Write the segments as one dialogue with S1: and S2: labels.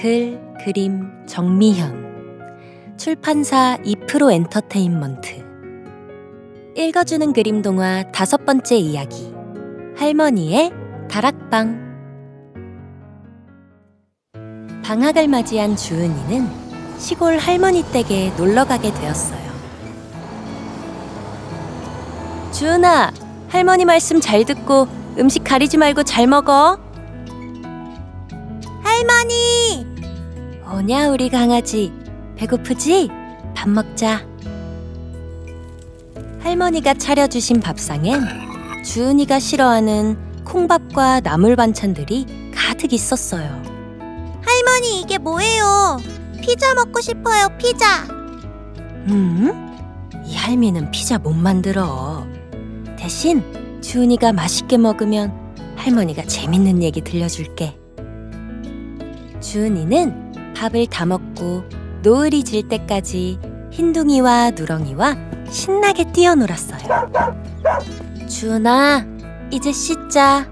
S1: 글, 그림, 정미현. 출판사 2프로 엔터테인먼트. 읽어주는 그림 동화 다섯 번째 이야기. 할머니의 다락방. 방학을 맞이한 주은이는 시골 할머니 댁에 놀러 가게 되었어요. 주은아, 할머니 말씀 잘 듣고 음식 가리지 말고 잘 먹어. 할머니! 오냐, 우리 강아지. 배고프지? 밥 먹자. 할머니가 차려주신 밥상엔 주은이가 싫어하는 콩밥과 나물 반찬들이 가득 있었어요.
S2: 할머니 이게 뭐예요? 피자 먹고 싶어요, 피자.
S1: 음? 이 할미는 피자 못 만들어. 대신 주은이가 맛있게 먹으면 할머니가 재밌는 얘기 들려줄게. 주은이는 밥을 다 먹고 노을이 질 때까지 흰둥이와 누렁이와 신나게 뛰어놀았어요. 주은아, 이제 씻자.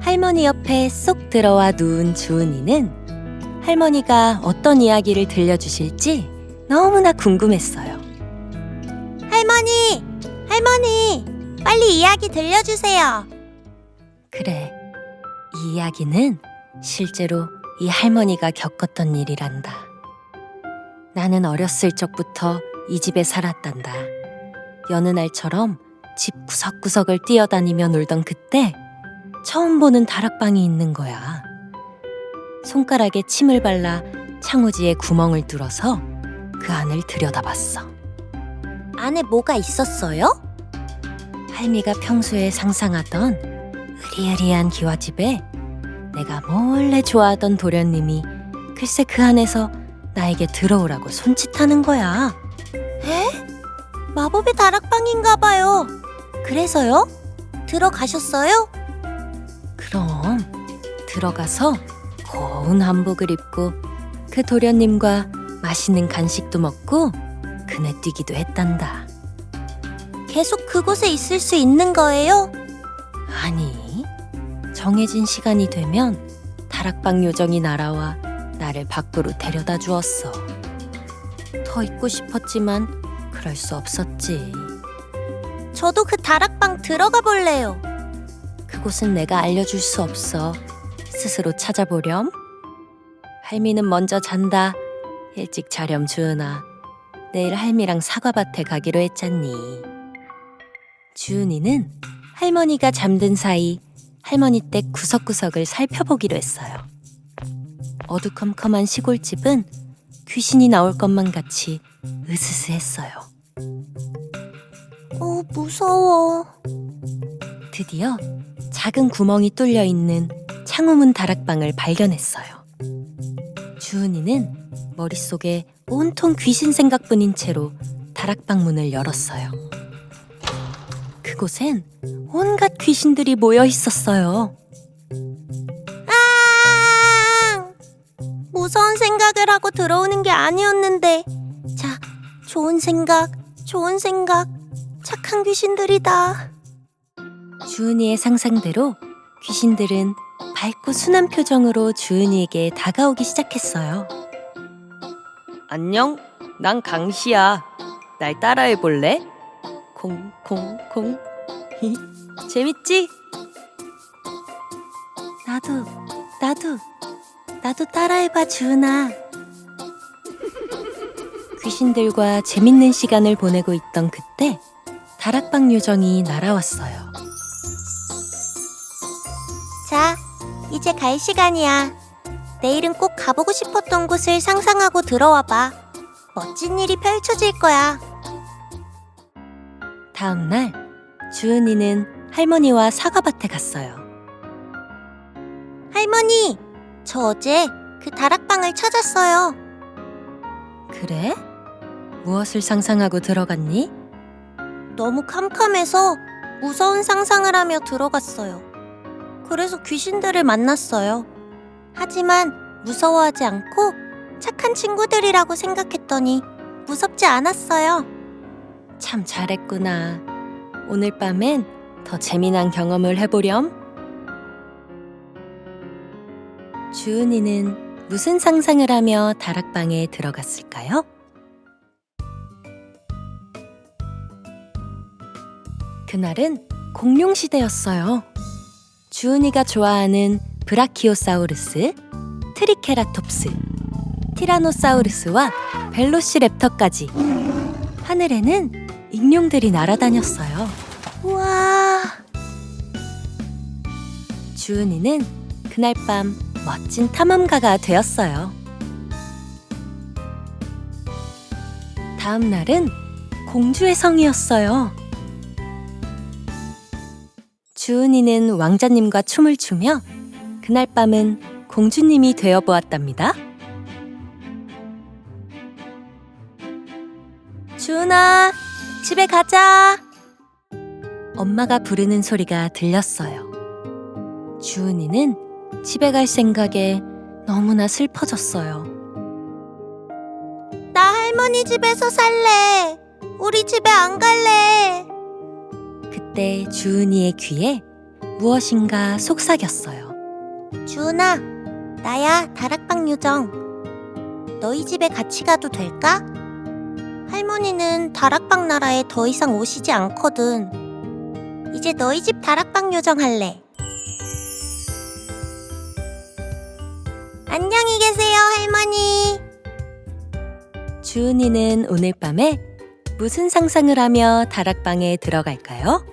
S1: 할머니 옆에 쏙 들어와 누운 주은이는 할머니가 어떤 이야기를 들려주실지 너무나 궁금했어요.
S2: 할머니, 할머니, 빨리 이야기 들려주세요.
S1: 그래, 이 이야기는 실제로 이 할머니가 겪었던 일이란다. 나는 어렸을 적부터 이 집에 살았단다. 여느 날처럼 집 구석구석을 뛰어다니며 놀던 그때 처음 보는 다락방이 있는 거야. 손가락에 침을 발라 창호지에 구멍을 뚫어서 그 안을 들여다봤어.
S2: 안에 뭐가 있었어요?
S1: 할미가 평소에 상상하던 으리으리한 기와집에 내가 몰래 좋아하던 도련님이 글쎄 그 안에서 나에게 들어오라고 손짓하는 거야.
S2: 에? 마법의 다락방인가 봐요. 그래서요? 들어가셨어요?
S1: 그럼 들어가서 고운 한복을 입고 그 도련님과 맛있는 간식도 먹고 그네 뛰기도 했단다.
S2: 계속 그곳에 있을 수 있는 거예요?
S1: 아니, 정해진 시간이 되면 다락방 요정이 날아와 나를 밖으로 데려다 주었어. 더 있고 싶었지만 그럴 수 없었지.
S2: 저도 그 다락방 들어가 볼래요.
S1: 그곳은 내가 알려줄 수 없어. 스스로 찾아보렴. 할미는 먼저 잔다. 일찍 자렴 주은아. 내일 할미랑 사과밭에 가기로 했잖니. 주은이는 할머니가 잠든 사이 할머니 댁 구석구석을 살펴보기로 했어요. 어두컴컴한 시골집은 귀신이 나올 것만 같이 으스스했어요.
S2: 어, 무서워.
S1: 드디어 작은 구멍이 뚫려 있는 창호문 다락방을 발견했어요. 주은이는 머릿속에 온통 귀신 생각뿐인 채로 다락방 문을 열었어요. 그곳엔 온갖 귀신들이 모여 있었어요.
S2: 아! 무서운 생각을 하고 들어오는 게 아니었는데. 자, 좋은 생각, 좋은 생각. 착한 귀신들이다.
S1: 주은이의 상상대로 귀신들은 밝고 순한 표정으로 주은이에게 다가오기 시작했어요. 안녕, 난 강시야. 날 따라해 볼래? 콩콩콩. 히, 재밌지? 나도, 나도, 나도 따라해봐, 주은아. 귀신들과 재밌는 시간을 보내고 있던 그때 다락방 요정이 날아왔어요.
S2: 자, 이제 갈 시간이야. 내일은 꼭 가보고 싶었던 곳을 상상하고 들어와 봐. 멋진 일이 펼쳐질 거야.
S1: 다음 날 주은이는 할머니와 사과밭에 갔어요.
S2: 할머니, 저 어제 그 다락방을 찾았어요.
S1: 그래? 무엇을 상상하고 들어갔니?
S2: 너무 캄캄해서 무서운 상상을 하며 들어갔어요. 그래서 귀신들을 만났어요. 하지만 무서워하지 않고 착한 친구들이라고 생각했더니 무섭지 않았어요.
S1: 참 잘했구나. 오늘 밤엔 더 재미난 경험을 해보렴. 주은이는 무슨 상상을 하며 다락방에 들어갔을까요? 그날은 공룡 시대였어요. 주은이가 좋아하는 브라키오사우루스, 트리케라톱스, 티라노사우루스와 벨로시랩터까지 하늘에는 익룡들이 날아다녔어요. 주은이는 그날 밤 멋진 탐험가가 되었어요. 다음 날은 공주의 성이었어요. 주은이는 왕자님과 춤을 추며 그날 밤은 공주님이 되어 보았답니다. 주은아, 집에 가자. 엄마가 부르는 소리가 들렸어요. 주은이는 집에 갈 생각에 너무나 슬퍼졌어요.
S2: 나 할머니 집에서 살래. 우리 집에 안 갈래.
S1: 그때 주은이의 귀에 무엇인가 속삭였어요.
S2: 주은아, 나야 다락방 요정. 너희 집에 같이 가도 될까? 할머니는 다락방 나라에 더 이상 오시지 않거든. 이제 너희 집 다락방 요정 할래. 할머니.
S1: 주은이는 오늘 밤에 무슨 상상을 하며 다락방에 들어갈까요?